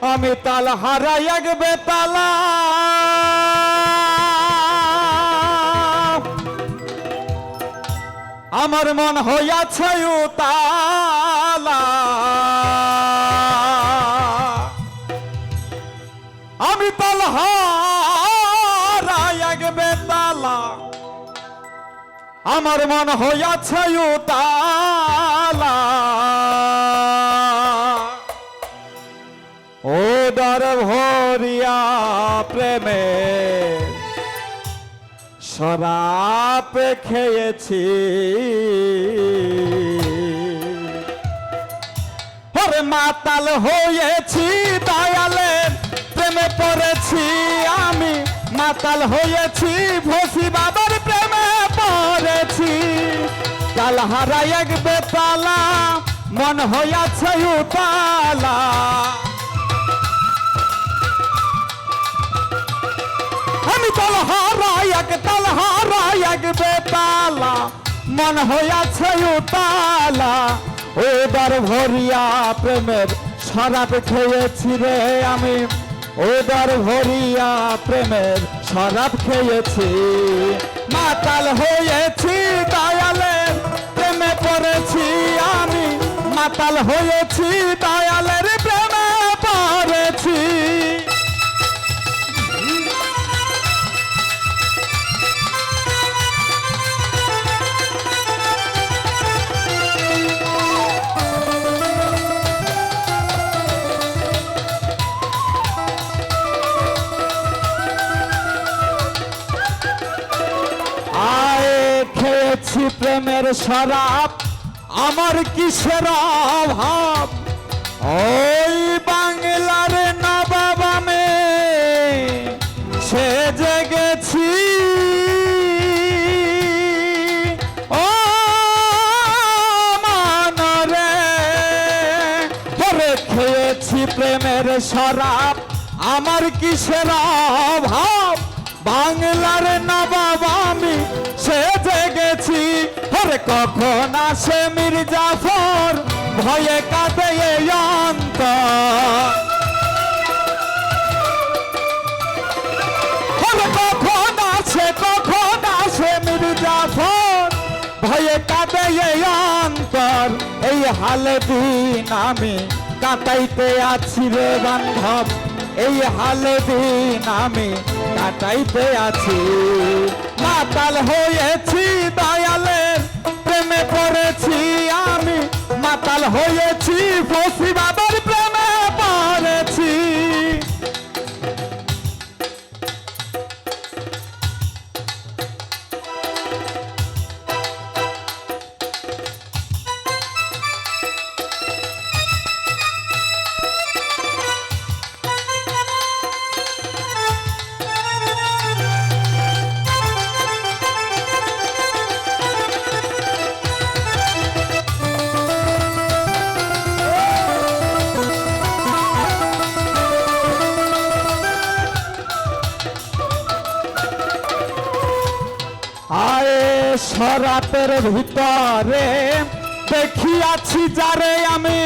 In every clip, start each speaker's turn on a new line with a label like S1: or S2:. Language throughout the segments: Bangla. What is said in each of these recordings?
S1: আমি তাল হারাই এক বেতালা। আমার মন হইয়াছে উতালা। আমি তাল হারাই এক বেতালা। আমার মন হইয়াছে উতালা। ও দর ভরিয়া প্রেমে। শরাপ খেয়েছি। ওরে মাতাল হয়েছি দয়ালের প্রেমে পড়েছি আমি। মাতাল হয়েছি ভসি বাবার প্রেমে পড়েছি। কাল হারাই এক বেতালা, মন হইয়াছে উতালা। আমি তাল হারাই এক বেতালা। মন হইয়াছে উতালা। ওদার ভরিয়া প্রেমের শরাব খেয়েছি রে আমি। ওদার ভরিয়া প্রেমের শরাব খেয়েছি। মাতাল হয়েছি দয়ালের প্রেমে পড়েছি আমি। মাতাল হয়েছি দয়ালের খেয়েছি প্রেমের শরাব, আমার কিসের অভাব? ওই বাংলার নবাব আমি সে জেগেছি ও মানরে পরে খেয়েছি প্রেমের শরাব, আমার কিসের অভাব? বাংলার নবাব আমি জেগেছি। ওরে কখন আসে মির্জাফর? ভয়ে কাঁদে কখন আসে কখন আসে মির্জাফর? ভয়ে কাঁদে এই অন্তর। এই হালে দিন আমি কাটাইতে আছি রে বান্ধব। এই হালে দিন আমি কাটাইতে আছি। মাতাল হয়েছি দয়ালের, প্রেমে পড়েছি আমি। মাতাল হয়েছি ফসি সরাতের ভিতরে দেখিয়াছি যারে আমি।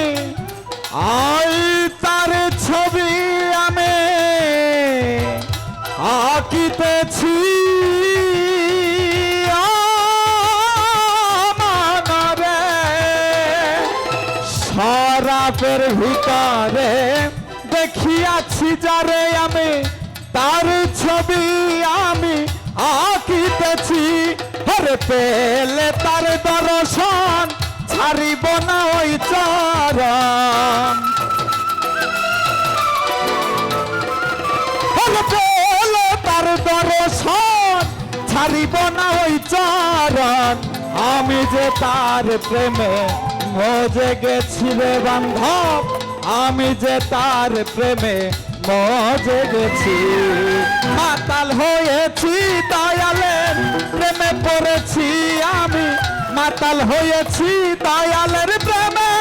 S1: আই তার ছবি আমি আঁকিতেছি। সরাপের ভিতরে দেখিয়াছি যারে আমি। তার ছবি আমি আঁকিতেছি। হরে পেলে তার দর্শন, ছাড়িব না ওই চরণ। দর্শন, ছাড়িব না ওই চরণ। আমি যে তার প্রেমে মজে গেছি রে বান্ধব, আমি যে তার প্রেমে মজে গেছি। মাতাল হয়েছি দয়ালের মাতাল হয়েছি দয়ালের প্রেমে।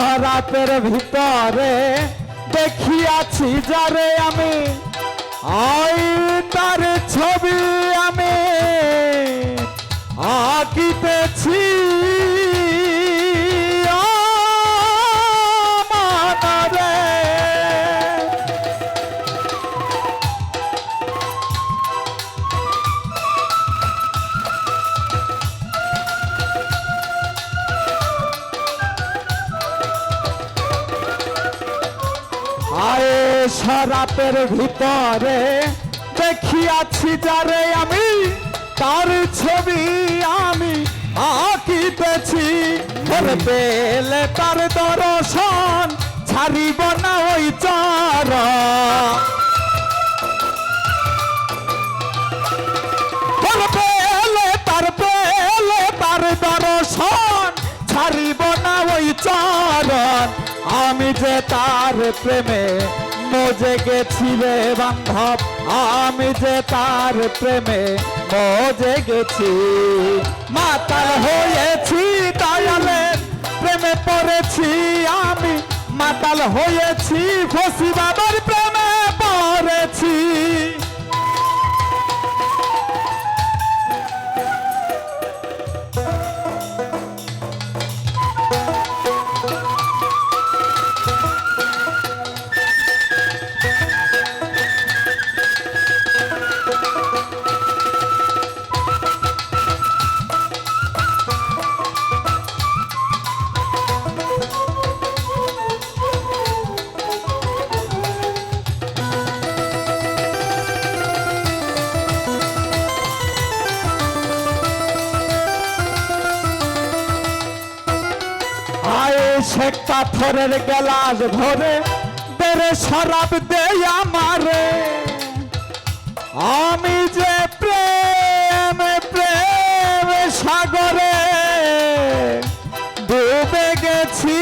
S1: সরাতের ভিতরে দেখিয়াছি যারে আমি। আই তার ছবি আমি। আয়ে সরাতের ভিতরে দেখিয়াছি যারে আমি, তার ছবি আমি আঁকিতেছি। পেলে তার দর্শন, ছাড়িব না ওই চারা। তার তার আমি যে তার প্রেমে মজে রে বান্ধব, আমি যে তার প্রেমে মজে গেছি মাতাল হয়েছি দয়ালের প্রেমে পড়েছি আমি। মাতাল হয়েছি ফসি বাবার প্রেমে পড়েছি। আয়ে শেখ পাথরের গেলাস ভরে, বেড়ে শরাব দে আমারে। আমি যে প্রেম প্রেম সাগরে ডুবে গেছি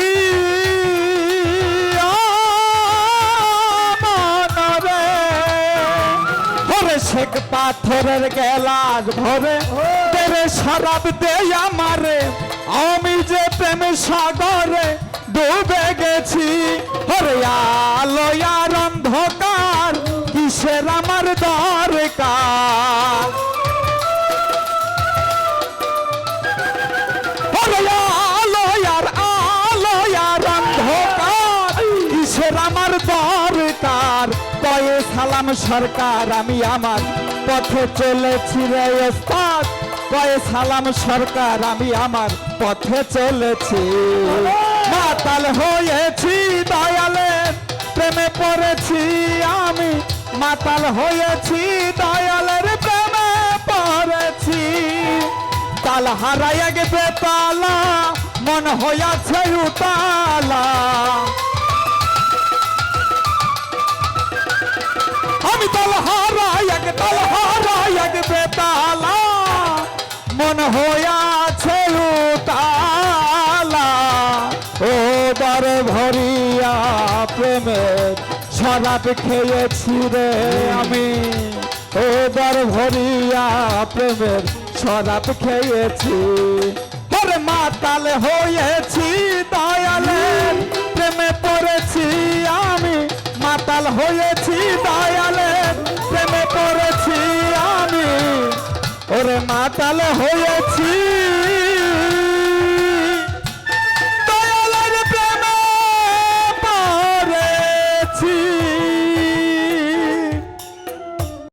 S1: শেখ পাথরের গেলাস ভরে তেরে শরাব দে আমারে। প্রেম সাগরে ডুবে গেছি। ওরে আলো আর অন্ধকার, কিসের আমার দরকার? ওরে আলো আর আলো আর অন্ধকার, কিসের আমার সালাম সরকার, আমি আমার পথে চলেছি রে ওস্তাদ। কয়ে সালাম সরকার, আমি আমার পথে চলেছি। মাতাল হয়েছি দয়ালের প্রেমে পড়েছি আমি। মাতাল হয়েছি, দয়ালের প্রেমে পড়েছি। তাল হারাই গেছে তালা মন হইয়াছে উতালা। আমি তাল হারাই তাল বেতালা মন হইয়াছে উতালা, ও বার ভরিয়া প্রেমের শরাব খেয়েছি রে আমি। ও বার ভরিয়া প্রেমের শরাব খেয়েছি। ওরে মাতাল হয়েছি দয়ালের প্রেমে পড়েছি আমি। মাতাল হয়েছি দয়ালের ওরে মাতাল হয়েছি।